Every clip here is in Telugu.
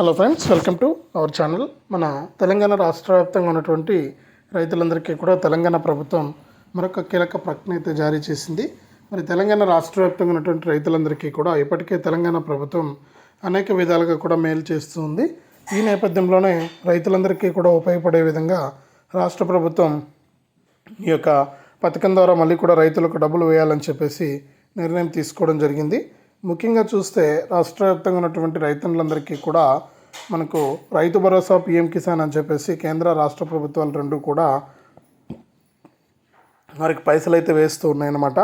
Hello friends welcome to our channel మన తెలంగాణ రాష్ట్ర వ్యాప్తంగా ఉన్నటువంటి రైతులందరికీ కూడా తెలంగాణ ప్రభుత్వం మరొక కీలక ప్రకటన అయితే జారీ చేసింది. మరి తెలంగాణ రాష్ట్ర వ్యాప్తంగా ఉన్నటువంటి రైతులందరికీ కూడా ఇప్పటికే తెలంగాణ ప్రభుత్వం అనేక విధాలుగా కూడా మేలు చేస్తూ ఉంది. ఈ నేపథ్యంలోనే రైతులందరికీ కూడా ఉపయోగపడే విధంగా రాష్ట్ర ప్రభుత్వం ఈ యొక్క పథకం ద్వారా మళ్ళీ కూడా రైతులకు డబ్బులు వేయాలని చెప్పేసి నిర్ణయం తీసుకోవడం జరిగింది. ముఖ్యంగా చూస్తే రాష్ట్ర వ్యాప్తంగా ఉన్నటువంటి రైతులందరికీ కూడా మనకు రైతు భరోసా పిఎం కిసాన్ అని చెప్పేసి కేంద్ర రాష్ట్ర ప్రభుత్వాలు రెండు కూడా వారికి పైసలు అయితే వేస్తూ ఉన్నాయన్నమాట.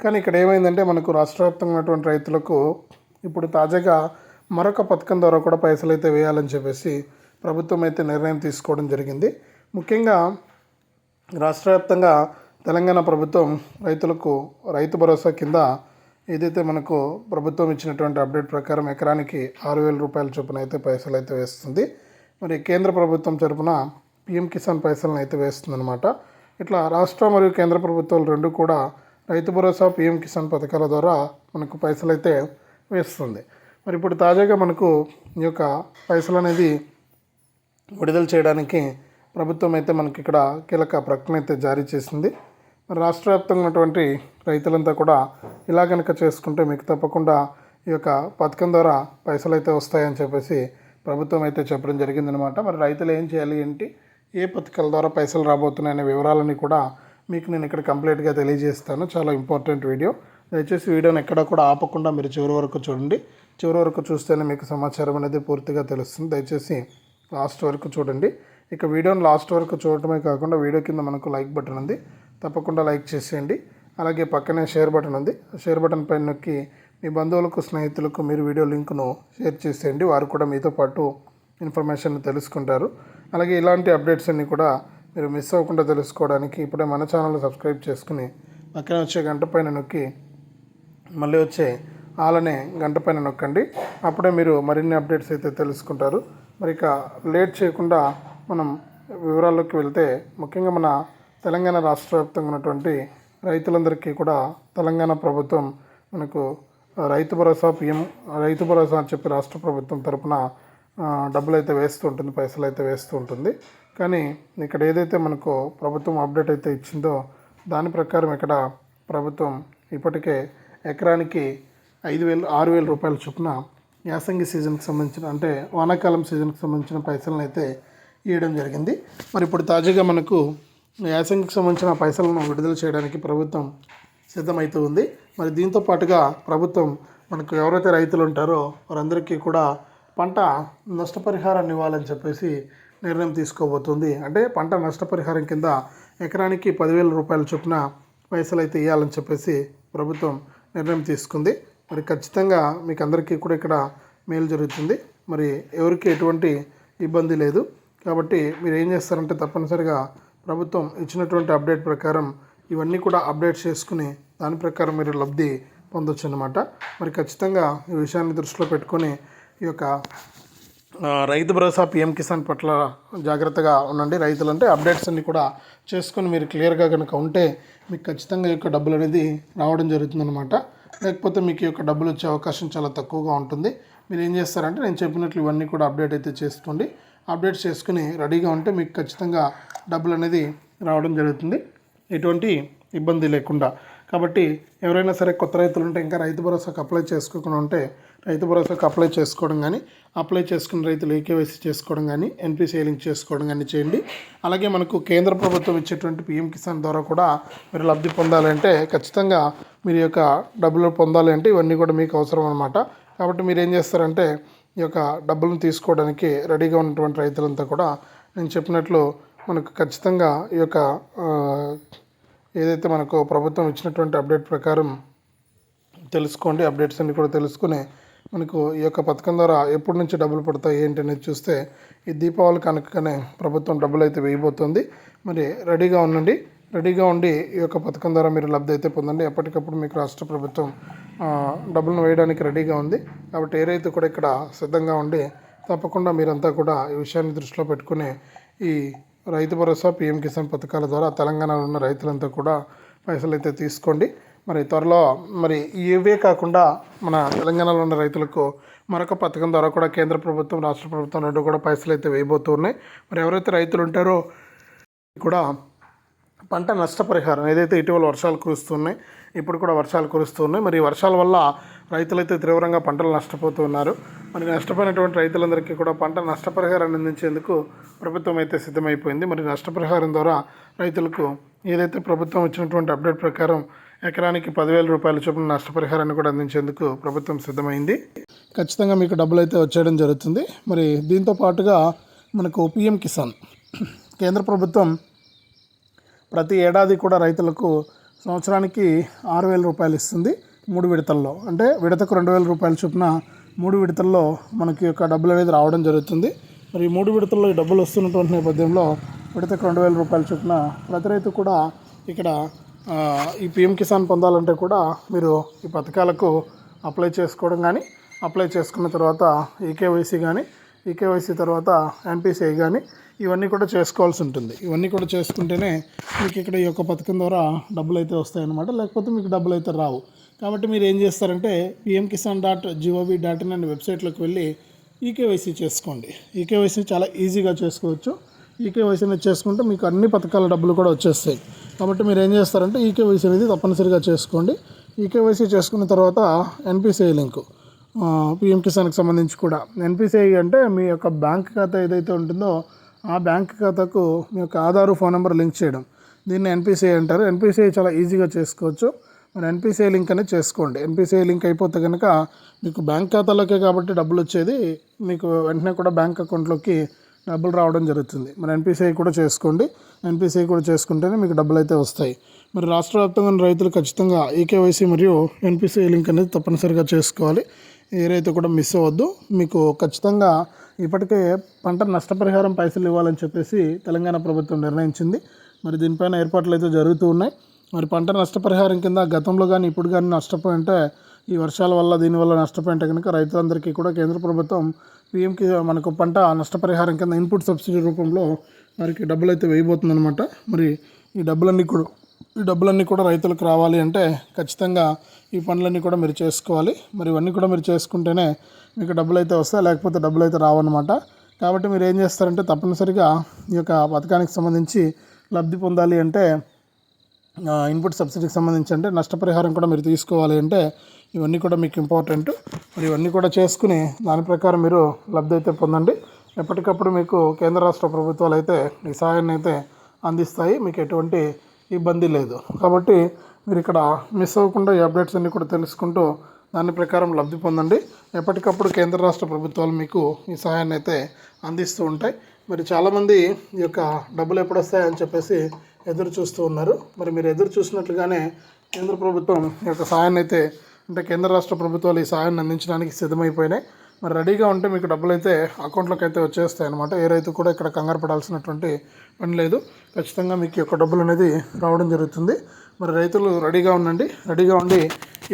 కానీ ఇక్కడ ఏమైందంటే మనకు రాష్ట్ర వ్యాప్తంగా ఉన్నటువంటి రైతులకు ఇప్పుడు తాజాగా మరొక పథకం ద్వారా కూడా పైసలు అయితే వేయాలని చెప్పేసి ప్రభుత్వం అయితే నిర్ణయం తీసుకోవడం జరిగింది. ముఖ్యంగా రాష్ట్ర వ్యాప్తంగా తెలంగాణ ప్రభుత్వం రైతులకు రైతు భరోసా కింద ఏదైతే మనకు ప్రభుత్వం ఇచ్చినటువంటి అప్డేట్ ప్రకారం ఎకరానికి ఆరు వేల రూపాయల చొప్పున అయితే పైసలు అయితే వేస్తుంది. మరి కేంద్ర ప్రభుత్వం తరపున పిఎం కిసాన్ పైసలను అయితే వేస్తుందన్నమాట. ఇట్లా రాష్ట్ర మరియు కేంద్ర ప్రభుత్వాలు రెండు కూడా రైతు భరోసా పిఎం కిసాన్ పథకాల ద్వారా మనకు పైసలు అయితే వేస్తుంది. మరి ఇప్పుడు తాజాగా మనకు ఈ యొక్క పైసలు అనేది విడుదల చేయడానికి ప్రభుత్వం అయితే మనకి ఇక్కడ కీలక ప్రకటన అయితే జారీ చేసింది. మరి రాష్ట్ర వ్యాప్తంగా ఉన్నటువంటి రైతులంతా కూడా ఇలా కనుక చేసుకుంటే మీకు తప్పకుండా ఈ యొక్క పథకం ద్వారా పైసలు అయితే వస్తాయని చెప్పేసి ప్రభుత్వం అయితే చెప్పడం జరిగిందనమాట మరి రైతులు ఏం చేయాలి ఏంటి? ఏ పథకాల ద్వారా పైసలు రాబోతున్నాయనే వివరాలని కూడా మీకు నేను ఇక్కడ కంప్లీట్గా తెలియజేస్తాను. చాలా ఇంపార్టెంట్ వీడియో. దయచేసి వీడియోని ఎక్కడ కూడా ఆపకుండా మీరు చివరి వరకు చూడండి. చివరి వరకు చూస్తేనే మీకు సమాచారం అనేది పూర్తిగా తెలుస్తుంది. దయచేసి లాస్ట్ వరకు చూడండి. ఇక వీడియోని లాస్ట్ వరకు చూడటమే కాకుండా వీడియో కింద మనకు లైక్ బటన్ ఉంది. తప్పకుండా లైక్ చేసేయండి. అలాగే పక్కనే షేర్ బటన్ ఉంది. షేర్ బటన్ పైన నొక్కి మీ బంధువులకు స్నేహితులకు మీరు వీడియో లింక్ను షేర్ చేసేయండి. వారు కూడా మీతో పాటు ఇన్ఫర్మేషన్ తెలుసుకుంటారు. అలాగే ఇలాంటి అప్డేట్స్ అన్నీ కూడా మీరు మిస్ అవ్వకుండా తెలుసుకోవడానికి ఇప్పుడే మన ఛానల్ సబ్స్క్రైబ్ చేసుకుని పక్కన వచ్చే గంట పైన నొక్కి మళ్ళీ వచ్చే ఆలనే గంట పైన నొక్కండి. అప్పుడే మీరు మరిన్ని అప్డేట్స్ అయితే తెలుసుకుంటారు. మరి ఇక లేట్ చేయకుండా మనం వివరాల్లోకి వెళ్తే ముఖ్యంగా మన తెలంగాణ రాష్ట్ర వ్యాప్తంగా ఉన్నటువంటి రైతులందరికీ కూడా తెలంగాణ ప్రభుత్వం మనకు రైతు భరోసా పిఎం రైతు భరోసా అని చెప్పి రాష్ట్ర ప్రభుత్వం తరపున డబ్బులు అయితే వేస్తూ ఉంటుంది పైసలు అయితే వేస్తూ ఉంటుంది. కానీ ఇక్కడ ఏదైతే మనకు ప్రభుత్వం అప్డేట్ అయితే ఇచ్చిందో దాని ప్రకారం ఇక్కడ ప్రభుత్వం ఇప్పటికే ఎకరానికి ఐదు వేలు ఆరు వేల రూపాయల చొప్పున యాసంగి సీజన్కి సంబంధించిన అంటే వానాకాలం సీజన్కి సంబంధించిన పైసలను అయితే ఇవ్వడం జరిగింది. మరి ఇప్పుడు తాజాగా మనకు యాసంగికి సంబంధించిన పైసలను విడుదల చేయడానికి ప్రభుత్వం సిద్ధమవుతూ ఉంది మరి దీంతో పాటుగా ప్రభుత్వం మనకు ఎవరైతే రైతులు ఉంటారో వారందరికీ కూడా పంట నష్టపరిహారాన్ని ఇవ్వాలని చెప్పేసి నిర్ణయం తీసుకోబోతుంది. అంటే పంట నష్టపరిహారం కింద ఎకరానికి పదివేల రూపాయల చొప్పున పైసలు అయితే ఇవ్వాలని చెప్పేసి ప్రభుత్వం నిర్ణయం తీసుకుంది. మరి ఖచ్చితంగా మీకు అందరికీ కూడా ఇక్కడ మేలు జరుగుతుంది. మరి ఎవరికి ఎటువంటి ఇబ్బంది లేదు. కాబట్టి మీరు ఏం చేస్తారంటే తప్పనిసరిగా ప్రభుత్వం ఇచ్చినటువంటి అప్డేట్ ప్రకారం ఇవన్నీ కూడా అప్డేట్ చేసుకుని దాని ప్రకారం మీరు లబ్ధి పొందొచ్చు అనమాట మరి ఖచ్చితంగా ఈ విషయాన్ని దృష్టిలో పెట్టుకొని ఈ యొక్క రైతు భరోసా పిఎం కిసాన్ పట్ల జాగ్రత్తగా ఉండండి. రైతులంటే అప్డేట్స్ అన్ని కూడా చేసుకొని మీరు క్లియర్గా కనుక ఉంటే మీకు ఖచ్చితంగా ఈ యొక్క డబ్బులు అనేది రావడం జరుగుతుందన్నమాట. లేకపోతే మీకు యొక్క డబ్బులు వచ్చే అవకాశం చాలా తక్కువగా ఉంటుంది. మీరు ఏం చేస్తారంటే నేను చెప్పినట్లు ఇవన్నీ కూడా అప్డేట్ అయితే చేసుకోండి. అప్డేట్ చేసుకుని రెడీగా ఉంటే మీకు ఖచ్చితంగా డబ్బులు అనేది రావడం జరుగుతుంది. ఎటువంటి ఇబ్బంది లేకుండా. కాబట్టి ఎవరైనా సరే కొత్త రైతులు ఉంటే ఇంకా రైతు భరోసాకు అప్లై చేసుకోకుండా ఉంటే రైతు భరోసాకు అప్లై చేసుకోవడం కానీ అప్లై చేసుకున్న రైతులు ఏకేవైసీ చేసుకోవడం కానీ ఎన్పిసిఐ లింక్ చేసుకోవడం కానీ చేయండి. అలాగే మనకు కేంద్ర ప్రభుత్వం ఇచ్చేటువంటి పిఎం కిసాన్ ద్వారా కూడా మీరు లబ్ధి పొందాలంటే ఖచ్చితంగా మీరు యొక్క డబ్బులు పొందాలి అంటే ఇవన్నీ కూడా మీకు అవసరం అనమాట కాబట్టి మీరు ఏం చేస్తారంటే ఈ యొక్క డబ్బులను తీసుకోవడానికి రెడీగా ఉన్నటువంటి రైతులంతా కూడా నేను చెప్పినట్లు మనకు ఖచ్చితంగా ఈ యొక్క ఏదైతే మనకు ప్రభుత్వం ఇచ్చినటువంటి అప్డేట్ ప్రకారం తెలుసుకోండి అప్డేట్స్ అన్ని కూడా తెలుసుకుని మనకు ఈ యొక్క పథకం ద్వారా ఎప్పటి నుంచి డబ్బులు పడతాయి ఏంటి అనేది చూస్తే ఈ దీపావళి కనుకనే ప్రభుత్వం డబ్బులు అయితే వేయబోతుంది. మరి రెడీగా ఉండండి. రెడీగా ఉండి ఈ యొక్క పథకం ద్వారా మీరు లబ్ధి అయితే పొందండి. ఎప్పటికప్పుడు మీకు రాష్ట్ర ప్రభుత్వం డబ్బులను వేయడానికి రెడీగా ఉంది. కాబట్టి ఏ రైతు కూడా ఇక్కడ సిద్ధంగా ఉండి తప్పకుండా మీరంతా కూడా ఈ విషయాన్ని దృష్టిలో పెట్టుకుని ఈ రైతు భరోసా పిఎం కిసాన్ పథకాల ద్వారా తెలంగాణలో ఉన్న రైతులంతా కూడా పైసలు అయితే తీసుకోండి. మరి త్వరలో మరి ఇవే కాకుండా మన తెలంగాణలో ఉన్న రైతులకు మరొక పథకం ద్వారా కూడా కేంద్ర ప్రభుత్వం రాష్ట్ర ప్రభుత్వం రెండు కూడా పైసలు అయితే వేయబోతున్నాయి మరి ఎవరైతే రైతులు ఉంటారో కూడా పంట నష్టపరిహారం ఏదైతే ఇటీవల వర్షాలు కురుస్తున్నాయి ఇప్పుడు కూడా వర్షాలు కురుస్తున్నాయి. మరి ఈ వర్షాల వల్ల రైతులైతే తీవ్రంగా పంటలు నష్టపోతున్నారు. మరి నష్టపోయినటువంటి రైతులందరికీ కూడా పంట నష్టపరిహారాన్ని అందించేందుకు ప్రభుత్వం అయితే సిద్ధమైపోయింది. మరి నష్టపరిహారం ద్వారా రైతులకు ఏదైతే ప్రభుత్వం ఇచ్చినటువంటి అప్డేట్ ప్రకారం ఎకరానికి పదివేల రూపాయల చొప్పున నష్టపరిహారాన్ని కూడా అందించేందుకు ప్రభుత్వం సిద్ధమైంది. ఖచ్చితంగా మీకు డబ్బులు అయితే వచ్చేయడం జరుగుతుంది. మరి దీంతో పాటుగా మనకు పిఎం కిసాన్ కేంద్ర ప్రభుత్వం ప్రతి ఏడాది కూడా రైతులకు సంవత్సరానికి ఆరు వేల రూపాయలు ఇస్తుంది మూడు విడతల్లో. అంటే విడతకు రెండు వేల రూపాయల చొప్పున మూడు విడతల్లో మనకి యొక్క డబ్బులు అనేది రావడం జరుగుతుంది. మరి మూడు విడతల్లో ఈ డబ్బులు వస్తున్నటువంటి నేపథ్యంలో విడతకు రెండు వేల రూపాయల చొప్పున ప్రతి రైతు కూడా ఇక్కడ ఈ పిఎం కిసాన్ పొందాలంటే కూడా మీరు ఈ పథకాలకు అప్లై చేసుకోవడం కానీ అప్లై చేసుకున్న తర్వాత ఈకేవైసీ కానీ ఈ కేవైసీ తర్వాత ఎన్పిసిఐ కానీ ఇవన్నీ కూడా చేసుకోవాల్సి ఉంటుంది. ఇవన్నీ కూడా చేసుకుంటేనే మీకు ఇక్కడ ఈ యొక్క పథకం ద్వారా డబ్బులు అయితే వస్తాయన్నమాట. లేకపోతే మీకు డబ్బులు అయితే రావు. కాబట్టి మీరు ఏం చేస్తారంటే PM Kisan dot GOV dot in అనే వెబ్సైట్లోకి వెళ్ళి ఈకేవైసీ చేసుకోండి. ఈకేవైసీ చాలా ఈజీగా చేసుకోవచ్చు. ఈకేవైసీని చేసుకుంటే మీకు అన్ని పథకాల డబ్బులు కూడా వచ్చేస్తాయి. కాబట్టి మీరు ఏం చేస్తారంటే ఈకేవైసీ అనేది తప్పనిసరిగా చేసుకోండి. ఈకేవైసీ చేసుకున్న తర్వాత ఎన్పిసిఐ లింకు పిఎం కిసాన్కి సంబంధించి కూడా. ఎన్పిసిఐ అంటే మీ యొక్క బ్యాంక్ ఖాతా ఏదైతే ఉంటుందో ఆ బ్యాంక్ ఖాతాకు మీ యొక్క ఆధారు ఫోన్ నెంబర్ లింక్ చేయడం. దీన్ని ఎన్పిసిఐ అంటారు. ఎన్పిసిఐ చాలా ఈజీగా చేసుకోవచ్చు. మరి ఎన్పిసిఐ లింక్ అనేది చేసుకోండి. ఎన్పిసిఐ లింక్ అయిపోతే కనుక మీకు బ్యాంక్ ఖాతాలోకే కాబట్టి డబ్బులు వచ్చేది మీకు వెంటనే కూడా బ్యాంక్ అకౌంట్లోకి డబ్బులు రావడం జరుగుతుంది. మరి ఎన్పిసిఐ కూడా చేసుకోండి. ఎన్పిసిఐ కూడా చేసుకుంటేనే మీకు డబ్బులు అయితే వస్తాయి. మరి రాష్ట్ర వ్యాప్తంగా రైతులు ఖచ్చితంగా ఈకేవైసీ మరియు ఎన్పిసిఐ లింక్ అనేది తప్పనిసరిగా చేసుకోవాలి. ఏ రైతు కూడా మిస్ అవ్వద్దు. మీకు ఖచ్చితంగా ఇప్పటికే పంట నష్టపరిహారం పైసలు ఇవ్వాలని చెప్పేసి తెలంగాణ ప్రభుత్వం నిర్ణయించింది. మరి దీనిపైన ఏర్పాట్లు అయితే జరుగుతూ ఉన్నాయి. మరి పంట నష్టపరిహారం కింద గతంలో కానీ ఇప్పుడు కానీ నష్టపోయి ఉంటే ఈ వర్షాల వల్ల దీనివల్ల నష్టపోయింటే కనుక రైతులందరికీ కూడా కేంద్ర ప్రభుత్వం పిఎంకి మనకు పంట నష్టపరిహారం కింద ఇన్పుట్ సబ్సిడీ రూపంలో వారికి డబ్బులు అయితే వేయబోతుందన్నమాట. మరి ఈ డబ్బులన్నీ కూడా ఈ డబ్బులన్నీ కూడా రైతులకు రావాలి అంటే ఖచ్చితంగా ఈ పనులన్నీ కూడా మీరు చేసుకోవాలి. మరి ఇవన్నీ కూడా మీరు చేసుకుంటేనే మీకు డబ్బులు అయితే వస్తాయి లేకపోతే డబ్బులు అయితే రావన్నమాట. కాబట్టి మీరు ఏం చేస్తారంటే తప్పనిసరిగా ఈ యొక్క పథకానికి సంబంధించి లబ్ధి పొందాలి అంటే ఇన్పుట్ సబ్సిడీకి సంబంధించి అంటే నష్టపరిహారం కూడా మీరు తీసుకోవాలి అంటే ఇవన్నీ కూడా మీకు ఇంపార్టెంట్. మరి ఇవన్నీ కూడా చేసుకుని దాని ప్రకారం మీరు లబ్ధి అయితే పొందండి. ఎప్పటికప్పుడు మీకు కేంద్ర రాష్ట్ర ప్రభుత్వాలు అయితే ఈ సహాయాన్ని అయితే అందిస్తాయి. మీకు ఎటువంటి ఇబ్బంది లేదు. కాబట్టి మీరు ఇక్కడ మిస్ అవ్వకుండా ఈ అప్డేట్స్ అన్నీ కూడా తెలుసుకుంటూ దాని ప్రకారం లబ్ధి పొందండి. ఎప్పటికప్పుడు కేంద్ర రాష్ట్ర ప్రభుత్వాలు మీకు ఈ సహాయాన్ని అయితే అందిస్తూ ఉంటాయి. మరి చాలామంది ఈ యొక్క డబ్బులు ఎప్పుడు వస్తాయని చెప్పేసి ఎదురు చూస్తూ ఉన్నారు. మరి మీరు ఎదురు చూసినట్లుగానే కేంద్ర ప్రభుత్వం ఈ యొక్క సహాయాన్ని అయితే అంటే కేంద్ర రాష్ట్ర ప్రభుత్వాలు ఈ సహాయాన్ని అందించడానికి సిద్ధమైపోయినాయి. మరి రెడీగా ఉంటే మీకు డబ్బులు అయితే అకౌంట్లోకి అయితే వచ్చేస్తాయి అనమాట ఏ రైతు కూడా ఇక్కడ కంగారు పడాల్సినటువంటి పని లేదు. ఖచ్చితంగా మీకు యొక్క డబ్బులు అనేది రావడం జరుగుతుంది. మరి రైతులు రెడీగా ఉండండి. రెడీగా ఉండి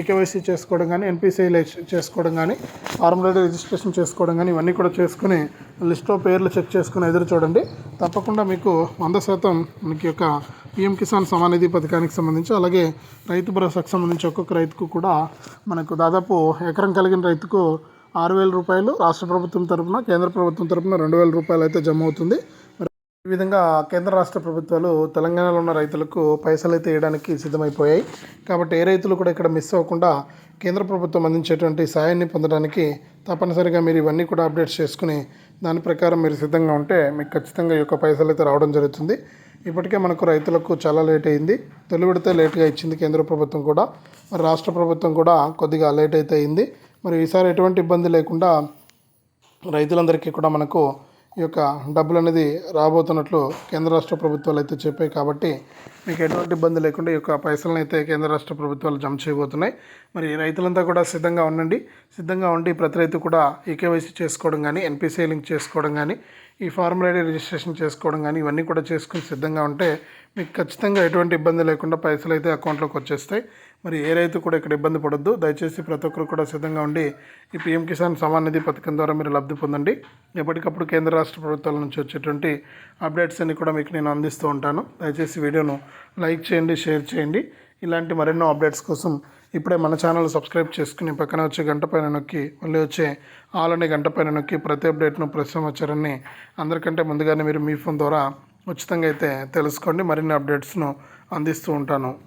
ఈకేవైసీ చేసుకోవడం కానీ ఎన్పిసిఐ చేసుకోవడం కానీ ఫార్మల్ రిజిస్ట్రేషన్ చేసుకోవడం కానీ ఇవన్నీ కూడా చేసుకుని లిస్ట్లో పేర్లు చెక్ చేసుకుని ఎదురు చూడండి. తప్పకుండా మీకు వంద శాతం మనకి యొక్క పిఎం కిసాన్ సమానిధి పథకానికి సంబంధించి అలాగే రైతు భరోసాకు సంబంధించి ఒక్కొక్క రైతుకు కూడా మనకు దాదాపు ఎకరం కలిగిన రైతుకు ఆరు వేల రూపాయలు రాష్ట్ర ప్రభుత్వం తరపున కేంద్ర ప్రభుత్వం తరపున రెండు వేల రూపాయలు అయితే జమ అవుతుంది. ఈ విధంగా కేంద్ర రాష్ట్ర ప్రభుత్వాలు తెలంగాణలో ఉన్న రైతులకు పైసలు అయితే వేయడానికి సిద్ధమైపోయాయి. కాబట్టి ఏ రైతులు కూడా ఇక్కడ మిస్ అవ్వకుండా కేంద్ర ప్రభుత్వం అందించేటువంటి సాయాన్ని పొందడానికి తప్పనిసరిగా మీరు ఇవన్నీ కూడా అప్డేట్స్ చేసుకుని దాని ప్రకారం మీరు సిద్ధంగా ఉంటే మీకు ఖచ్చితంగా ఈ యొక్క పైసలు అయితే రావడం జరుగుతుంది. ఇప్పటికే మనకు రైతులకు చాలా లేట్ అయింది. తొలి విడత లేట్గా ఇచ్చింది కేంద్ర ప్రభుత్వం కూడా. మరి రాష్ట్ర ప్రభుత్వం కూడా కొద్దిగా లేట్ అయితే అయింది. మరి ఈసారి ఎటువంటి ఇబ్బంది లేకుండా రైతులందరికీ కూడా మనకు ఈ యొక్క డబ్బులు అనేది రాబోతున్నట్లు కేంద్ర రాష్ట్ర ప్రభుత్వాలు అయితే చెప్పాయి కాబట్టి మీకు ఎటువంటి ఇబ్బంది లేకుండా ఈ యొక్క పైసలను అయితే కేంద్ర రాష్ట్ర ప్రభుత్వాలు జమ చేయబోతున్నాయి. మరి రైతులంతా కూడా సిద్ధంగా ఉండండి. సిద్ధంగా ఉండి ప్రతి రైతు కూడా ఈకేవైసీ చేసుకోవడం కానీ ఎన్పిసిఐ లింక్ చేసుకోవడం కానీ ఈ ఫార్మ్ ఐడి రిజిస్ట్రేషన్ చేసుకోవడం కానీ ఇవన్నీ కూడా చేసుకుని సిద్ధంగా ఉంటే మీకు ఖచ్చితంగా ఎటువంటి ఇబ్బంది లేకుండా పైసలు అయితే అకౌంట్లోకి వచ్చేస్తాయి. మరి ఏ రైతు కూడా ఇక్కడ ఇబ్బంది పడొద్దు. దయచేసి ప్రతి ఒక్కరు కూడా సిద్ధంగా ఉండి ఈ పీఎం కిసాన్ సమాన్ నిధి పథకం ద్వారా మీరు లబ్ధి పొందండి. ఎప్పటికప్పుడు కేంద్ర రాష్ట్ర ప్రభుత్వాల నుంచి వచ్చేటువంటి అప్డేట్స్ అన్ని కూడా మీకు నేను అందిస్తూ ఉంటాను. దయచేసి వీడియోను లైక్ చేయండి షేర్ చేయండి. ఇలాంటి మరెన్నో అప్డేట్స్ కోసం ఇప్పుడే మన ఛానల్ సబ్స్క్రైబ్ చేసుకుని పక్కన వచ్చే గంట పైన నొక్కి మళ్ళీ వచ్చే ఆల్ గంట పైన నొక్కి ప్రతి అప్డేట్ను ప్రతి సంవత్సరాన్ని అందరికంటే ముందుగానే మీరు మీ ఫోన్ ద్వారా ఉచితంగా అయితే తెలుసుకోండి. మరిన్ని అప్డేట్స్ను అందిస్తూ ఉంటాను.